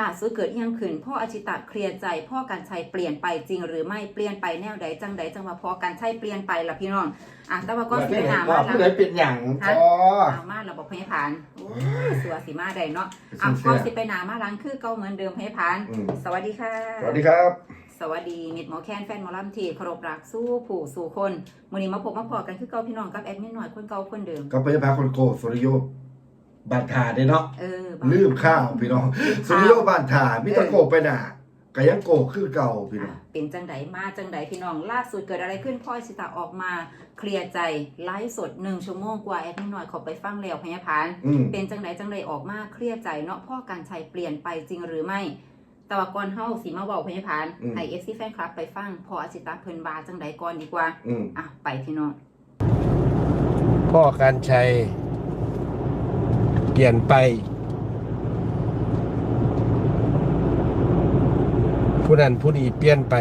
ล่าสุดเกิดอิหยังขึ้นพ่ออาชิตะเคลียร์ใจ พ่อการชัยเปลี่ยนไปจริงหรือไม่เปลี่ยนไปแนวใดจังใดจังว่าพ่อการชัยเปลี่ยนไปล่ะพี่น้องอะแต่ว่าก็สิไปหามาว่าหลัผู้งใดเป็นอย่างพอเอามาระบบพยาพานโอ้ยสัวสีมาได้เนาะอะก็สิไปหนามาหลังคือเก่าเหมือนเดิมพยาพานอืมสวัสดีค่ะ สวัสดีครับสวัสดีมิดหมอแคนแฟนหมอลำทีเคารพรักสู้ผู้สู่คนมื้อนี้มาพบมาพอกันคือเก่าพี่น้องกับแอดมินหน่อยคนเก่าคนเดิมก็ไปพาคนโกสุริโย บานทาได้เนาะเออลืมข้าวพี่น้องสุริโยบานทามิตรโกไปหน่ะก็ยังโกคือเก่าพี่น้อะองเป็นจังไดมาจังไดพี่น้องล่าสุดเกิดอะไรขึ้นพ่อสิตาออกมาเคลียร์ใจไลฟ์สดหนึ่งชั่วโมงกว่าแอดมินหน่อยเขอไปฟังแล้วพยาพาน อืม เป็นจังไดจังไดออกมาเคลียร์ใจเนาะพ่อการชัยเปลี่ยนไปจริงหรือไม่ แต่ว่าก่อนเฮาสีมาเว้าพยาพานให้ FC แฟนคลับไปฟังพออาชิตาเพิ่นบาจังไดก่อนดีกว่า อืม อะ ไปพี่น้อง พ่อการชัยเป ลี่ยนไปผู้นั้นผู้นี้เปลี่ยนไป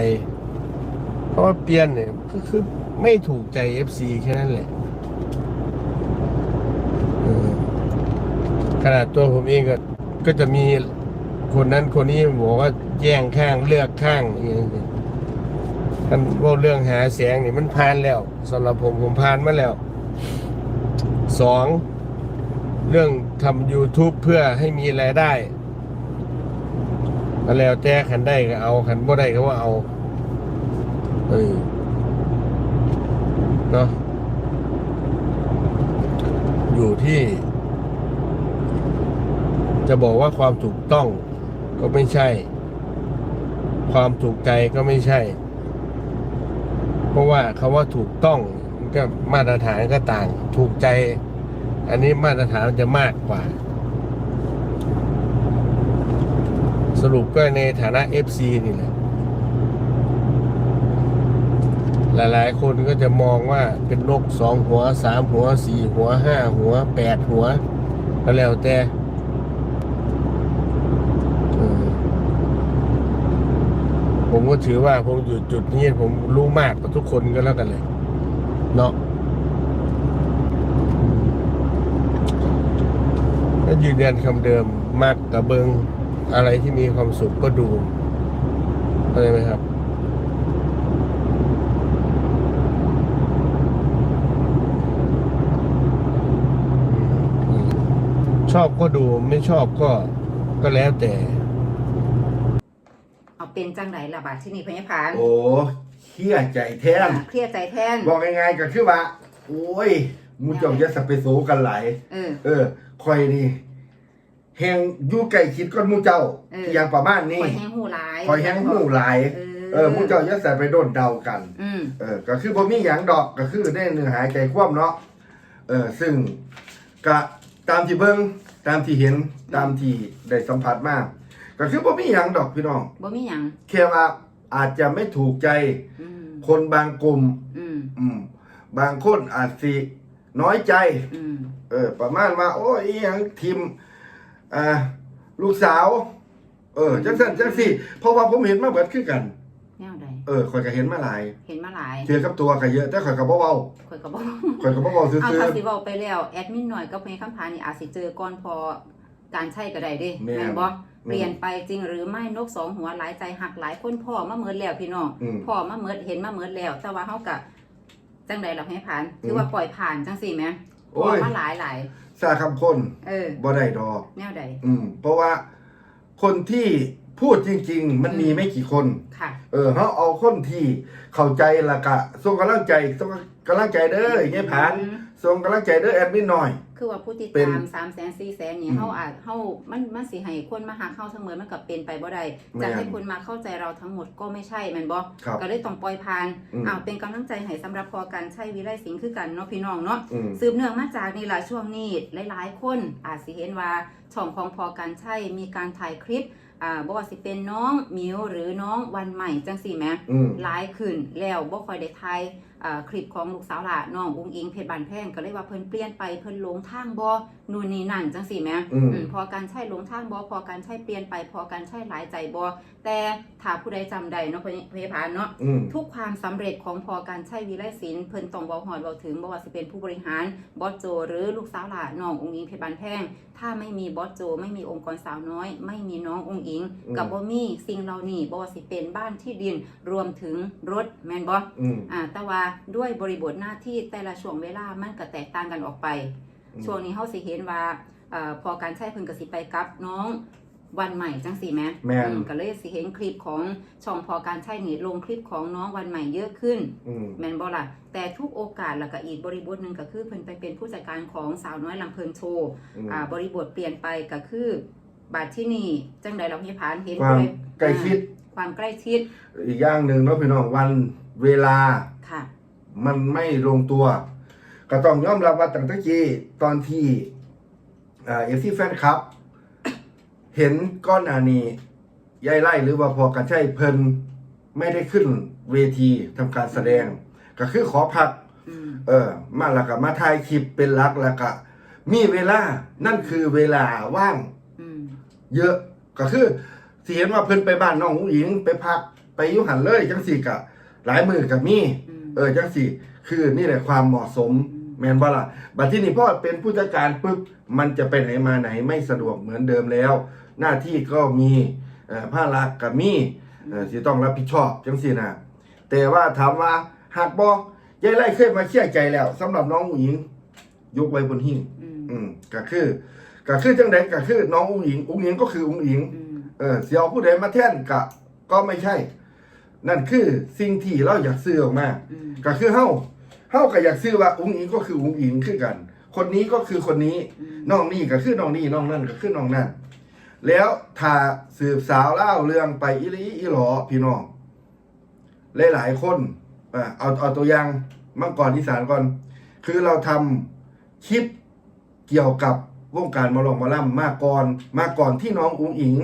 เพราะว่าเปลี่ยนเนี่ยก็คือไม่ถูกใจ FC แค่นั้นแหละขนาดตัวผมเองก็ก็จะมีคนนั้นคนนี้บอกว่าแย่งข้างเลือกข้างอย่างนี้ยท่านว่าเรื่องหาเสียงนี่มันผ่านแล้วสำหรับผมผมผ่านมาแล้วสอง เรื่องทำ YouTube เพื่อให้มีรายได้แล้วแต่ขันได้ก็เอาขันบ่ได้ก็ว่าเอาเออเนาะอยู่ที่ จะบอกว่าความถูกต้องก็ไม่ใช่ ความถูกใจก็ไม่ใช่ เพราะว่าคำว่าถูกต้องมันก็มาตรฐานก็ต่าง ถูกใจ อันนี้มาตรฐานมันจะมากกว่า สรุปก็ในฐานะ FC นี่แหละ หลายๆ คนก็จะมองว่าเป็นนกสองหัวสามหัวสี่หัวห้าหัวแปดหัวก็แล้วแต่ผมก็ถือว่าผมอยู่จุดนี้ผมรู้มากกว่าทุกคนก็แล้วกันเลย เนาะ ก็ยืนยันคำเดิมมากกับเบิงอะไรที่มีความสุขก็ดูเข้าใจไหมครับ ชอบก็ดูไม่ชอบก็ก็แล้วแต่ เอาเป็นจังไดล่ะบาดที่นี่พยาพานโอ้เฮี้ยใจแทนเคลียร์ใจแทนบอกง่ายๆก็คือว่า โอ้ยหมูเจ้าจะสเปโซกันหลายเออ เออคอยนี่แหงอยู่ใกล้ชิดก้อนหมูเจ้าเออ อย่างประมาณนี้คอยแห้งหูร้ายคอยแหงหูหลาย เออเออหมูเจ้าจะใส่ไปโดนเดากัน อืม เออก็คือบ่มีหยังดอกก็คือได้เนื้อหายใจคว่ำเนาะเออซึ่งก็ตามที่เบิ่งตามที่เห็นตามที่ได้สัมผัสมาก็คือบ่มีหยังดอกพี่น้องบ่มีหยัง แค่ว่าอาจจะไม่ถูกใจอืม คนบางกลุ่มอืม อืมบางคนอาจสิ น้อยใจ อืมเออ ประมาณว่า โอ้ยอีหยังทีมอ่าลูกสาว เออจังซั่นจังซี่เพราะว่าผมเห็นมาเบิดคือกัน แนวใดเออข่อยก็เห็นมาหลายเห็นมาหลายเจอกับตัวก็เยอะแต่ข่อยก็บ่เว้าข่อยก็บอกข่อยก็บ่เว้าซื่อเอาๆถ้าสิเว้าไปแล้วแอดมินหน่อยกับเพลงคำพานี่อาจสิเจอก่อนพอการใช้ก็ได้เด้แม่นแม่นบ่เปลี่ยนไปจริงหรือไม่นกสองหัวหลายใจหักหลายคนพ่อมาเมิดแล้วพี่น้องอืม พ่อมาเมิดเห็นมาเมิดแล้ว แต่ว่าเฮาก็ จังใดล่ะให้ผ่าน ถือมว่าปล่อยผ่านจังซี่แหมโอ้พ่อยมาหลายหลายซาคำคนเออ บ่ได้ดอก แนวใด อืม เพราะว่าคนที่พูดจริง ๆ มันมีไม่กี่คน ค่ะ เออเขาเอาคนที่เข้าใจและกะส่งกำลังใจส่งกำลังใจเด้ออย่างเงี้ยผ่านอืม ส่งกำลังใจเด้อแอดมินหน่อย คือว่าผู้ติดเป็นตาม3 0 0 0 0 0 4 0 0 0 0นี่อืมเฮาอาจเฮามันมันสิให้คนมาหาเฮาเสมอมันก็เป็นไปบ่ได้แม่นจะให้คนมาเข้าใจเราทั้งหมดก็ไม่ใช่แม่นบ่ครับก็เลยต้องปล่อยผ่านอืม อ้าวเป็นกำลังใจให้สำหรับพอการใช้วิไลสิงห์คือกันเนาะพี่น้องเนาะ อืม สืบเนื่องมาจากนี่ล่ะช่วงนี้หลายๆ คนอาจสิเห็นว่าช่องของพอการใช้มีการถ่ายคลิปอ่าบ่ว่าสิเป็นน้องหมิวหรือน้องวันใหม่จังสี่แหมอืม หลายขึ้นแล้วบ่ค่อยได้ถ่ายอ่า คลิปของลูกสาวหล่ะน้องอุ้งอิงเพชรบานแพงก็เลยว่าเพิ่นเปลี่ยนไปเพิ่นลงทางบอ นู่นนี่นั่นจังซี่แหมอืมอืม พอการใช้หลงทางบ่พอการใช้เปลี่ยนไป พอการใช้หลายใจบ่แต่ถ้าผู้ใดจำได้เนาะพยาพานเนาะ อืม ทุกความสำเร็จของพอการใช้วิไลศิลป์เพิ่นต้องเว้าฮอดเว้าถึงบ่ว่าสิเป็นผู้บริหารบอสโจ หรือลูกสาวหล่ะน้องอุ้งอิงเพชรบานแพงถ้าไม่มีบอสโจ ไม่มีองค์กรสาวน้อย ไม่มีน้องอุ้งอิง อืม กับบ่มีสิ่งเหล่านี้บ่ว่าสิเป็นบ้านที่ดินรวมถึงรถแม่นบ่อืม อ่าแต่ว่าด้วยบริบทหน้าที่แต่ละช่วงเวลามันก็แตกต่างกันออกไปอืม ช่วงนี้เฮาสิเห็นว่าเอ่อพอการใช้เพิ่นก็สิไปกับน้องวันใหม่จังสี่แหมแม่น อืมก็เลยสิเห็นคลิปของช่องพอการใช้นี่ลงคลิปของน้องวันใหม่เยอะขึ้น อืม แม่นบ่ล่ะแต่ทุกโอกาสแล้วก็อีกบริบทหนึ่งก็คือเพิ่นไปเป็นผู้จัดการของสาวน้อยลำเพลินโชว์อืม อ่าบริบทเปลี่ยนไปก็คือบาดที่นี่จังใดเราพี่พานเห็นความเลยใกล้ชิดอ่าความใกล้ชิดอีกอย่างหนึ่งเนาะพี่น้องวันเวลาค่ะ มันไม่ลงตัว ก็ต้องยอมรับว่าตั้งแต่กี้ตอนที่เอฟซีแฟนคลับ เห็นก้อนหนานี้ยายไล่หรือว่าพอกันใช่เพิ่นไม่ได้ขึ้นเวทีทำการแสดง ก็คือขอพักอืมเออ มาแล้วก็มาถ่ายคลิปเป็นหลักแล้วก็มีเวลา นั่นคือเวลาว่างอืมเยอะก็คือสิเห็นว่าเพิ่นไปบ้านน้องผู้หญิงไปพักไปอยุหันเลยจังสี่กะ หลายมือกับมีอืมเออจังสี่ คือนี่แหละความเหมาะสม อืม แมนบ่ล่ะบัดที่นี่พ่อเป็นผู้จัดการปุ๊บมันจะไปไหนมาไหนไม่สะดวกเหมือนเดิมแล้ว หน้าที่ก็มีเอ่อภาระกับมีเอ่อที่ต้องรับผิดชอบจังสี่นะแต่ว่าถามว่าหากบ่ยายไล่เคยมาเชื่อใจแล้วสำหรับน้องผู้หญิงยกไว้บนหิ้งอืมอืมก็คือก็คือจังไดก็คือน้องอุ้งอิงอุ้งอิงก็คืออุ้งอิงอืมเออเสียวผู้ใดมาแท่นกะก็ไม่ใช่ นั่นคือสิ่งที่เราอยากซื้อออกมาอืมก็คือเฮา เฮาก็อยากซื้อว่าอุ้งอิงก็คืออุ้งอิงคือกัน คนนี้ก็คือคนนี้อืมน้องนี่ก็คือน้องนี่น้องนั่นก็คือน้องนั่นแล้วถ้าสืบสาวเล่าเรื่องไปอีหลีอีหลอพี่น้องหลายๆคนอะเอาเอาตัวอย่างมังกรอีสานก่อน คือเราทำคลิปเกี่ยวกับวงการหมอลองหมอล่ำมาก่อน มาก่อนที่น้องอุ้งอิง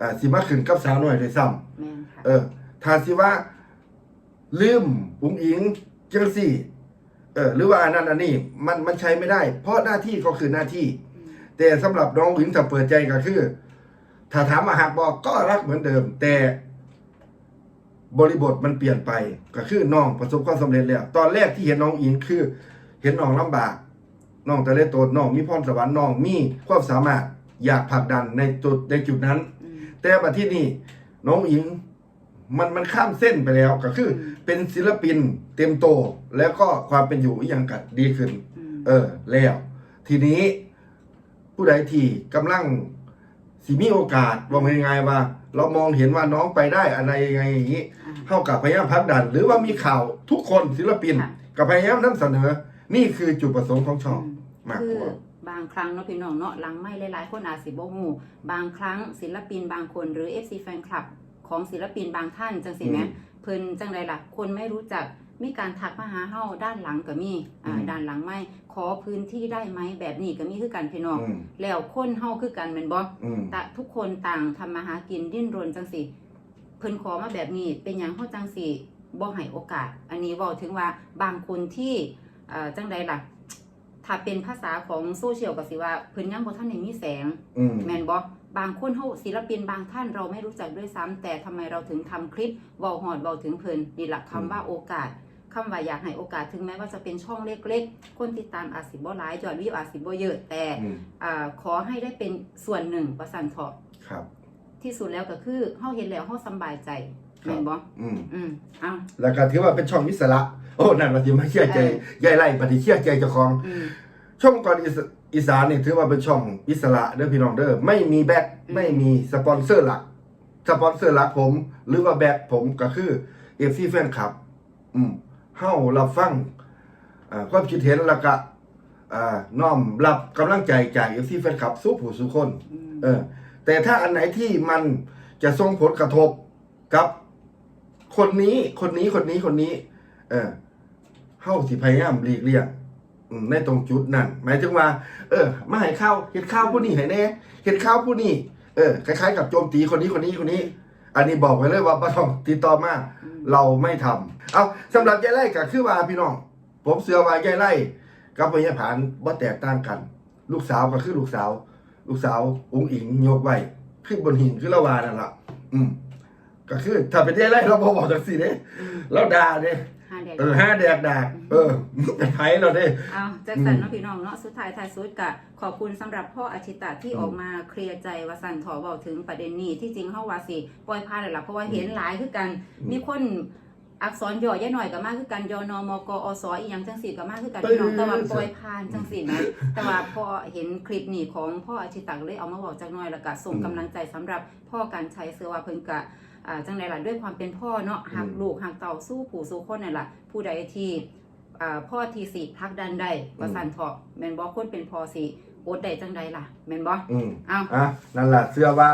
อ่าสิมาขึ้นกับสาวหน่อยด้วยซ้ำแม่นค่ะเออถ้าสิว่าลืมอุ้งอิงจังสี่ เออหรือว่าอันนั้นอันนี้มันมันใช้ไม่ได้ เพราะหน้าที่ก็คือหน้าที่ แต่สำหรับน้องหญิงถ้าเปิดใจก็คือ ถ้าถามมาหักบอกก็รักเหมือนเดิม แต่บริบทมันเปลี่ยนไปก็คือน้องประสบความสำเร็จแล้ว ตอนแรกที่เห็นน้องอิงคือ เห็นน้องลำบากน้องแต่เล่โตนน้องมีพรสวรรค์น้องมีความสามารถอยากผลักดันในจุดในจุดนั้นอืมแต่มาที่นี่น้องอิง มันมันข้ามเส้นไปแล้วก็คืออืมเป็นศิลปินเต็มโต แล้วก็ความเป็นอยู่อีกอย่างกัดดีขึ้นอืมเออ แล้ว ทีนี้ ผู้ใดที่กำลังสิมีโอกาสว่ามันยังไงว่า เรามองเห็นว่าน้องไปได้อะไรยังไงอย่างนี้อ่าเท่ากับพยายามพักดัน หรือว่ามีข่าวทุกคนศิลปินค่ะกับพยายามนำเสนอ นี่คือจุดประสงค์ของช่องอืมมากคืกอว่าบางครั้งเนาะพี่น้องเนาะหลังไม่หลายๆคนอาจสิบ่ฮู้บางครั้งศิลปินบางคนหรือ FC แฟนคลับ ของศิลปินบางท่านจังสิแหมอืมเพิ่นจังไดล่ะคนไม่รู้จักมีการทักมาหาเฮาด้านหลังก็มีอ่าอืมด้านหลังไม่ขอพื้นที่ได้ไหมแบบนี้ก็มีคือกันพี่น้องอืมแล้วคนเฮาคือกันแม่นบ่อืมแต่ทุกคนต่างทำมาหากินดิ้นรนจังสิเพิ่นขอมาแบบนี้เป็นหยังเฮาจังสิบ่ให้โอกาส อันนี้เว้าถึงว่าบางคนที่เอ่อจังใดล่ะ ถ้าเป็นภาษาของโซเชียลก็สิว่าเพิ่นยังบ่ทันได้มีแสงอืมแม่นบ่ บางคนเฮาศิลปินบางท่านเราไม่รู้จักด้วยซ้ำแต่ทำไมเราถึงทำคลิปเว้าฮอดเว้าถึงเพิ่นนี่ล่ะคำว่าโอกาสคำว่าอยากให้โอกาสถึงแม้ว่าจะเป็นช่องเล็กๆ คนติดตามอาจสิบ่หลายยอดวิวอาจสิบ่เยอะ แต่อืมอ่าขอให้ได้เป็นส่วนหนึ่งประสันเถาะครับที่สุดแล้วก็คือเฮาเห็นแล้วเฮาสำบายใจครับแม่นบ่อืมอืมเอาแล้วก็ถือว่าเป็นช่องอิสระโอ้นั่นว่าสิมาเชื่อใจเอยายไล่ปฏิเชื่อใจเจ้าของอืมช่องก่อนอิส อีสานนี่ถือว่าเป็นช่องอิสระเด้อพี่น้องเด้อไม่มีแบ็คอืมไม่มีสปอนเซอร์หลัก สปอนเซอร์หลักผม หรือว่าแบ็คผมก็คือเอฟซีแฟนคลับ อืมเฮารับฟังอ่าความคิดเห็นแล้วก็อ่าน้อมรับกำลังใจจากเอฟซีแฟนคลับสู้ผู้สู้คนอืมเออ แต่ถ้าอันไหนที่มันจะส่งผลกระทบกับคนนี้คนนี้คนนี้คนนี้ เออเฮาสิพยายามหลีกเลี่ยงอืม ในตรงจุดนั้นหมายถึงว่า เออมาให้ข้าวเห็ดข้าวผู้นี้ให้แน่เห็ดข้าวผู้นี้เออคล้ายๆ กับโจมตีคนนี้คนนี้คนนี้ อันนี้บอกไว้เลยว่าบ่ต้องติดต่อมาอืมเราไม่ทำเอาสำหรับยายไล่ก็คือว่าพี่น้อง ผมเสือว่ายายไล่กับพญาผานบ่แตกต่างกัน ลูกสาวก็คือลูกสาว ลูกสาวองค์อิงยกไว้คือบนหินคือละวานั่นล่ะอืมก็คือถ้าเป็นยายไล่เราบ่บอกจังซี่เด้อืมเราด่าเด้ ห้าแดกเออห้าแดกดากเออเป็นไผเราเด้เอาแจ็คสันเนาะพี่น้องเนาะสุดท้ายท้ายสุดกะขอบคุณสำหรับพ่ออาชิตะที่อืมออกมาเคลียร์ใจว่าสันถอเบาถึงประเด็นนี้ที่จริงเฮาว่าสิปล่อยผ่านแล้วล่ะเพราะว่าเห็นหลายคือกันอืมมีคนอักษรย่อย่าหน่อยก็มากคือกันยอนมกอสอีหยังจังสี่ก็มากคือกันพี่น้องแต่ว่าปล่อยผ่านจังสี่นะแต่ว่าพอเห็นคลิปนี้ของพ่ออาชิตะก็เลยเอามาบอกจักหน่อยแล้วก็ส่งกำลังใจสำหรับพ่อการใช้เสือว่าเพิ่นกะอ่า จังใดล่ะด้วยความเป็นพ่อเนาะหักลูกหักเต่าสู้ผู้สู้คนนั่นล่ะผู้ใดที่อ่าพ่อทีสิพักดันได้ว่าสันเถาะแม่นบ่คนเป็นพ่อสิอดได้จังใดล่ะแม่นบ่อืมอ้าวอะนั่นแหละเสื้อว่า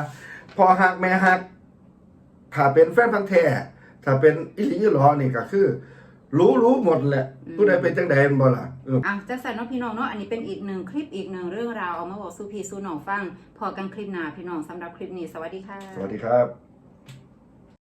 พอหักแม่หักถ้าเป็นแฟนพันธ์แท้ถ้าเป็นอิลิยหรอนี่ก็คือ รู้รู้หมดแหละผู้ใดเป็นจังใดแม่นบ่ล่ะเอออะจังสันเนาะพี่น้องเนาะอันนี้เป็นอีกหนึ่งคลิปอีกหนึ่งเรื่องราวเอามาบอกสู่พี่สู่น้องฟังพอกันคลิปหน้าพี่น้องสำหรับคลิปนี้สวัสดีค่ะ สวัสดีครับ